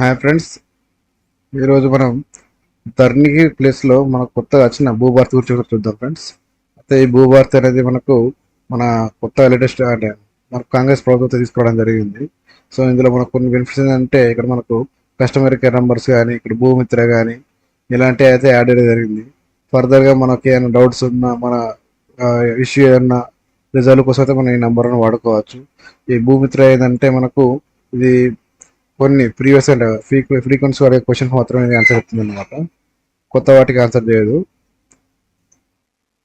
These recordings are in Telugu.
Hi friends. ఈరోజు మనం ధర్నికి ప్లేస్లో మనకు కొత్తగా వచ్చిన భూభారతి గురించి కూడా చూద్దాం ఫ్రెండ్స్. అయితే ఈ భూభారతి అనేది మనకు మన కొత్త లేటెస్ట్ అంటే మనకు కాంగ్రెస్ ప్రభుత్వం తీసుకోవడం జరిగింది. సో ఇందులో మనకు కొన్ని బెనిఫిట్స్ ఏంటంటే ఇక్కడ మనకు కస్టమర్ కేర్ నంబర్స్ కానీ ఇక్కడ భూమిత్ర కానీ ఇలాంటివి అయితే యాడ్ చేయడం జరిగింది ఫర్దర్గా మనకి ఏమైనా డౌట్స్ ఉన్నా మన ఇష్యూ ఏదన్నా రిజల్వ్ కోసం అయితే మనం ఈ నెంబర్ను వాడుకోవచ్చు. ఈ భూమిత్ర ఏంటంటే మనకు ఇది కొన్ని ప్రీవియస్ అండ్ ఫ్రీక్వెన్సీ అడిగే క్వశ్చన్స్ మాత్రమే ఇది ఆన్సర్ ఇస్తుంది అనమాట కొత్త వాటికి ఆన్సర్ చేయదు.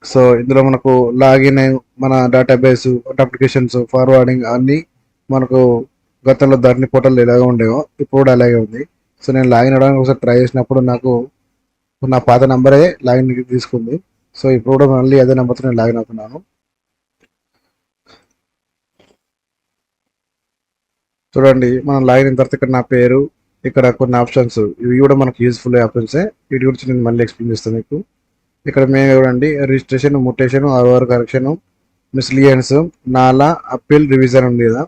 సో ఇందులో మనకు లాగిన్ మన డేటాబేస్ అప్లికేషన్స్ ఫార్వర్డింగ్ అన్నీ మనకు గతంలో ధరణి పోర్టల్ ఎలాగా ఉండేవో ఇప్పుడు కూడా అలాగే ఉంది. సో నేను లాగిన్ అవ్వడానికి ఒకసారి ట్రై చేసినప్పుడు నాకు నా పాత నెంబరే లాగిన్ తీసుకుంది. సో ఇప్పుడు కూడా మళ్ళీ అదే నెంబర్తో నేను లాగిన్ అవుతున్నాను. చూడండి మనం లాగిన్ అయిన తర్వాత ఇక్కడ నా పేరు ఇక్కడ కొన్ని ఆప్షన్స్ ఇవి కూడా మనకు యూస్ఫుల్ ఆప్షన్సే. వీటి గురించి నేను మళ్ళీ ఎక్స్ప్లెయిన్ చేస్తాను మీకు. ఇక్కడ మేము చూడండి registration mutation RR correction miscellaneous నాలా అప్పీల్ రివిజన్ ఉంది కదా.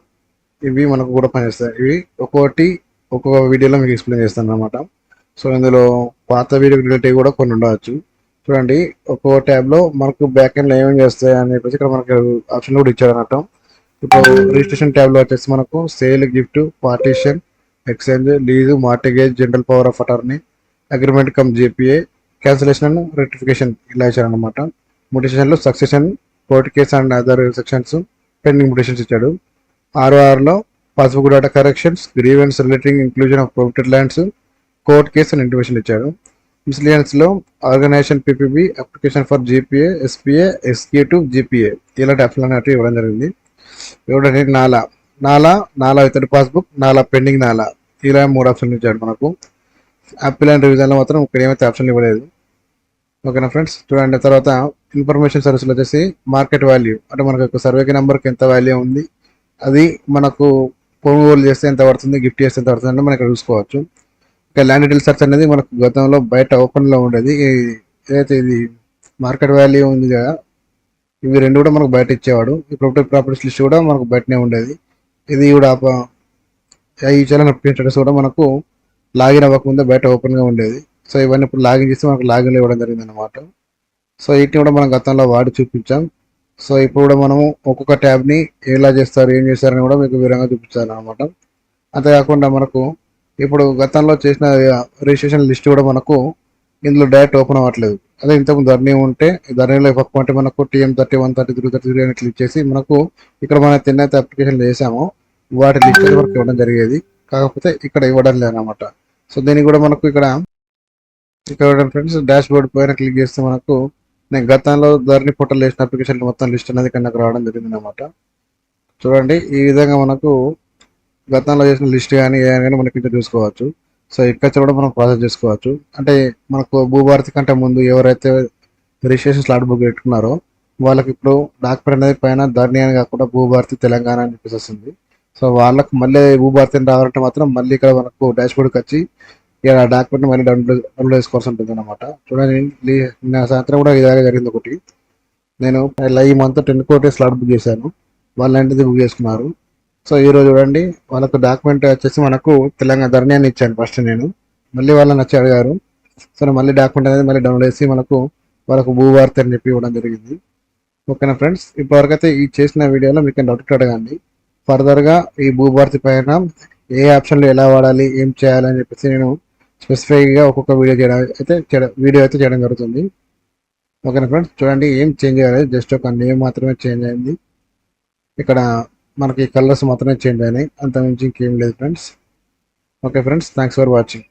ఇవి మనకు కూడా పనిచేస్తాయి. ఇవి ఒక్కొక్కటి ఒక్కొక్క వీడియోలో మీకు ఎక్స్ప్లెయిన్ చేస్తాను అనమాట సో ఇందులో పాత వీడియో రిలేటివ్ కూడా కొన్ని ఉండవచ్చు. చూడండి ఒక్కొక్క ట్యాబ్లో మనకు బ్యాక్ ఎండ్లో ఏమేమి చేస్తాయి అని చెప్పేసి ఇక్కడ మనకు ఆప్షన్ కూడా ఇచ్చారు అన్నట్టు ఇప్పుడు రిజిస్ట్రేషన్ ట్యాబ్లో వచ్చేసి మనకు sale gift partition exchange lease mortgage general power of attorney agreement cum JPA cancellation and rectification ఇలా ఇచ్చారనమాట ముటేషన్లో succession court case and other sections pending mutations ఇచ్చాడు. ఆర్ఓఆర్లో passbook data corrections grievance relating inclusion of prohibited lands court case and intimation ఇచ్చాడు. మిస్లియన్స్లో organization PPB application for GPA SPA SK to GPA. ఇలాంటి ఆప్షన్ ఇవ్వడం జరిగింది. ఇవ్వడం నాలా. నాలా నాలా ఇతడి పాస్బుక్ నాలా పెండింగ్ నాలా. ఇలా మూడు ఆప్షన్లు ఇచ్చాడు మనకు. యాపిల్ అండ్ రివిజన్లో మాత్రం ఇక్కడ ఏమైతే ఆప్షన్ ఇవ్వలేదు. ఓకేనా ఫ్రెండ్స్? చూడండి తర్వాత ఇన్ఫర్మేషన్ సర్వీస్లో వచ్చేసి మార్కెట్ వాల్యూ. అంటే మనకు సర్వేకి నెంబర్కి ఎంత వాల్యూ ఉంది? అది మనకు కొనుగోలు చేస్తే ఎంత పడుతుంది? గిఫ్ట్ చేస్తే ఎంత పడుతుంది? అంటే మనం ఇక్కడ చూసుకోవచ్చు. ల్యాండ్ డీటెయిల్ సర్చ్ అనేది మనకు గతంలో బయట ఓపెన్లో ఉండేది. ఏదైతే ఇది మార్కెట్ వాల్యూ ఉంది కదా ఇవి రెండు కూడా మనకు బయట ఇచ్చేవాడు. ఈ ప్రొపర్టీ ప్రాపర్టీస్ లిస్ట్ కూడా మనకు బయటనే ఉండేది. ఇది కూడా ఈ చలన స్టేటస్ కూడా మనకు లాగిన్ అవ్వకముందే బయట ఓపెన్గా ఉండేది. సో ఇవన్నీ ఇప్పుడు లాగిన్ చేస్తే మనకు లాగిన్ ఇవ్వడం జరిగింది అనమాట సో వీటిని కూడా మనం గతంలో వాడి చూపించాం. సో ఇప్పుడు కూడా మనము ఒక్కొక్క ట్యాబ్ని ఎలా చేస్తారు ఏం చేస్తారని కూడా మీకు వివరంగా చూపించాను అనమాట అంతేకాకుండా మనకు ఇప్పుడు గతంలో చేసిన రిజిస్ట్రేషన్ లిస్ట్ కూడా మనకు ఇందులో డైరెక్ట్ ఓపెన్ అవ్వట్లేదు. అదే ఇంతకుముందు ధర్నీ ఉంటే ధర్నీలో పక్క మనకు TM thirty one thirty three thirty three అని క్లిక్ చేసి మనకు ఇక్కడ మనం తిన్నైతే అప్లికేషన్ చేసామో. వాటి లిస్ట్ వరకు ఇవ్వడం జరిగేది. కాకపోతే ఇక్కడ ఇవ్వడం లేదనమాట సో దీనికి కూడా మనకు ఇక్కడ ఇక్కడ ఫ్రెండ్స్ డాష్ బోర్డ్ పైన క్లిక్ చేస్తే మనకు నేను గతంలో ధరణి పోర్టల్ చేసిన అప్లికేషన్ మొత్తం లిస్ట్ అనేది ఇక్కడ నాకు రావడం జరిగింది అనమాట చూడండి ఈ విధంగా మనకు గతంలో చేసిన లిస్ట్ కానీ ఏమైనా కానీ మనకి ఇక్కడ చూసుకోవచ్చు. సో ఇక్కడ కూడా మనం ప్రాసెస్ చేసుకోవచ్చు. అంటే మనకు భూభారతి కంటే ముందు ఎవరైతే రిజిస్ట్రేషన్ స్లాట్ బుక్ పెట్టుకున్నారో వాళ్ళకి ఇప్పుడు డాక్యుమెంట్ అనేది పైన ధరణి అని కాకుండా భూభారతి తెలంగాణ అని చెప్పేసి వస్తుంది. సో వాళ్ళకు మళ్ళీ భూభారతిని రావాలంటే మాత్రం మళ్ళీ ఇక్కడ మనకు డాష్ బోర్డ్కి వచ్చి ఇక్కడ డాక్యుమెంట్ మళ్ళీ డౌన్లోడ్ డౌన్లోడ్ చేసుకోవాల్సి ఉంటుంది అనమాట చూడండి నా నిన్న సాయంత్రం కూడా ఇలాగే జరిగింది ఒకటి. నేను ఈ మంత్ టెన్ కోటి స్లాట్ బుక్ చేశాను. వాళ్ళ ఇంటిది బుక్ చేసుకున్నారు? సో ఈ రోజు చూడండి వాళ్ళకు డాక్యుమెంట్ వచ్చేసి మనకు తెలంగాణ ధరణి అని ఇచ్చాను ఫస్ట్ నేను. మళ్ళీ వాళ్ళని వచ్చి అడిగారు. సో మళ్ళీ డాక్యుమెంట్ అనేది మళ్ళీ డౌన్లోడ్ చేసి మనకు వాళ్ళకు భూవార్త అని చెప్పి ఇవ్వడం జరిగింది. ఓకేనా ఫ్రెండ్స్ ఇప్పటివరకైతే ఈ చేసిన వీడియోలో మీకు డౌట్ అడగండి ఫర్దర్గా ఈ భూభారతి పైన ఏ ఆప్షన్లు ఎలా వాడాలి ఏం చేయాలి అని చెప్పేసి నేను స్పెసిఫిక్గా ఒక్కొక్క వీడియో చేయడం అయితే వీడియో అయితే చేయడం జరుగుతుంది. ఓకేనా ఫ్రెండ్స్ చూడండి ఏం చేంజ్ చేయాలి జస్ట్ ఒక నేమ్ మాత్రమే చేంజ్ అయింది. ఇక్కడ మనకి కలర్స్ మాత్రమే చేంజ్ అయినాయి. అంత మించి ఇంకేం లేదు friends okay friends thanks for watching